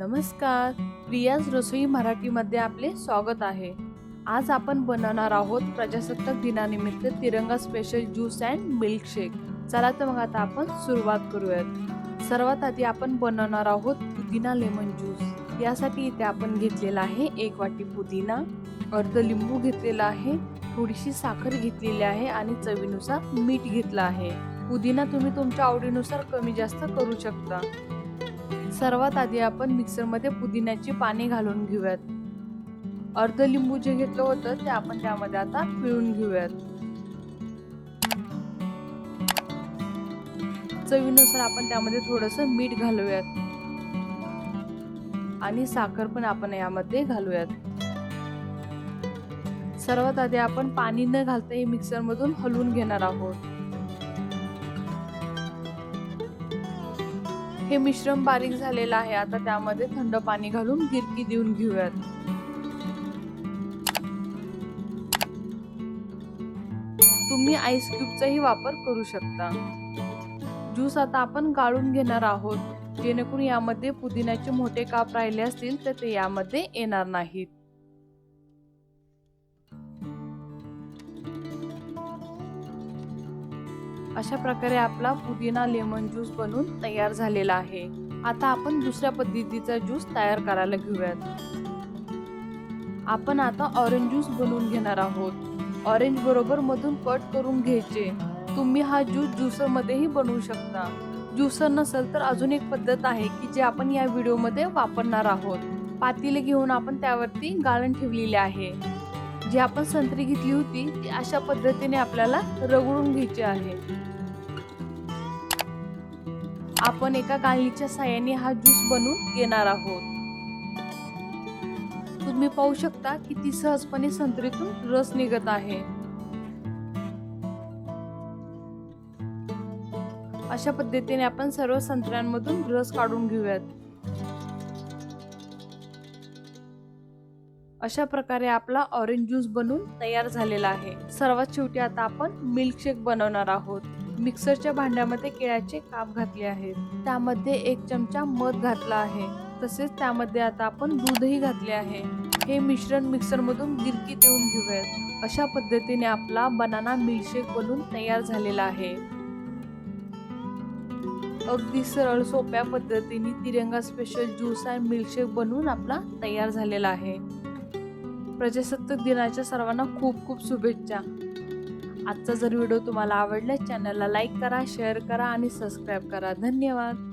नमस्कार. प्रियाज रसोई मराठीमध्ये आपले स्वागत आहे. आज आपण बनवणार आहोत प्रजासत्ताक दिनानिमित्त तिरंगा स्पेशल ज्यूस अँड मिल्कशेक चला तर मग आता आपण सुरुवात करूयात. सर्वात आधी आपण बनवणार आहोत पुदिना लेमन ज्यूस यासाठी इथे आपण घेतलेला आहे एक वाटी पुदिना अर्ध लिंबू घेतलेला आहे थोडीशी साखर घेतलेली आहे आणि चवीनुसार मीठ घेतलं आहे. पुदिना तुम्ही तुमच्या आवडीनुसार कमी जास्त करू शकता. सर्वात आधी आपण मिक्सरमध्ये पुदिन्याची पाने घालून घेऊयात. अर्ध लिंबू जे घेतलं होतं ते आपण त्यामध्ये आता पिळून घेऊयात. चवीनुसार आपण त्यामध्ये थोडस मीठ घालूयात. आणि साखर पण आपण यामध्ये घालूयात. सर्वात आधी आपण पाणी न घालता हे मिक्सर मधून हलवून घेणार आहोत. हे मिश्रण बारीक झालेलं आहे. आता त्यामध्ये थंड पाणी घालून गिरकी देऊन घेऊयात. तुम्ही आईस क्यूबचाही वापर करू शकता. ज्यूस आता आपण गाळून घेणार आहोत. जेणेकरून यामध्ये पुदिन्याचे मोठे काप राहिले असतील तर ते यामध्ये येणार नाहीत. अशा प्रकारे आपला पुदिना लेमन ज्यूस बनून तयार झालेला आहे. आता आपण दुसऱ्या पद्धतीचा ज्यूस तयार करायला घेऊयात. आपण आता ऑरेंज ज्यूस बनवून घेणार आहोत. ऑरेंज बरोबर मधून कट करून घ्यायचे. तुम्ही हा ज्यूस ज्युसर मध्येही बनवू शकता. ज्युसर नसेल तर अजून एक पद्धत आहे की जे आपण या व्हिडिओमध्ये वापरणार आहोत. पातीले घेऊन आपण त्यावरती गाळण ठेवलेली आहे. जी आपण संत्री घेतली होती ती अशा पद्धतीने आपल्याला रगडून घ्यायची आहे. आपण एका गाळणीच्या साह्याने हा ज्यूस बनवून घेणार आहोत. तुम्ही पाहू शकता किती सहजपणे संत्रीतून रस निघत आहे. अशा पद्धतीने आपण सर्व संत्र्यांमधून रस काढून घेऊयात. अशा प्रकारे आपला ऑरेंज ज्यूस बनून तयार झालेला आहे. सर्वात शेवटी आता आपण मिल्कशेक बनवणार आहोत. मिक्सरच्या भांड्यामध्ये केळ्याचे काप घातले आहेत. त्यामध्ये एक चमचा मध घातला आहे. तसेच त्यामध्ये आता आपण दूधही घातले आहे. हे मिश्रण मिक्सर मधून गिरकी देऊन घेऊयात. अशा पद्धतीने आपला बनाना मिल्कशेक बनून तयार झालेला आहे. अगदी सरळ सोप्या पद्धतीने तिरंगा स्पेशल ज्यूस अँड मिल्कशेक बनवून आपला तयार झालेला आहे. प्रजासत्ताक दिनाच्या सर्वांना खूप खूप शुभेच्छा. आजचा जर व्हिडिओ तुम्हाला आवडला चॅनलला लाईक करा शेअर करा आणि सबस्क्राईब करा. धन्यवाद.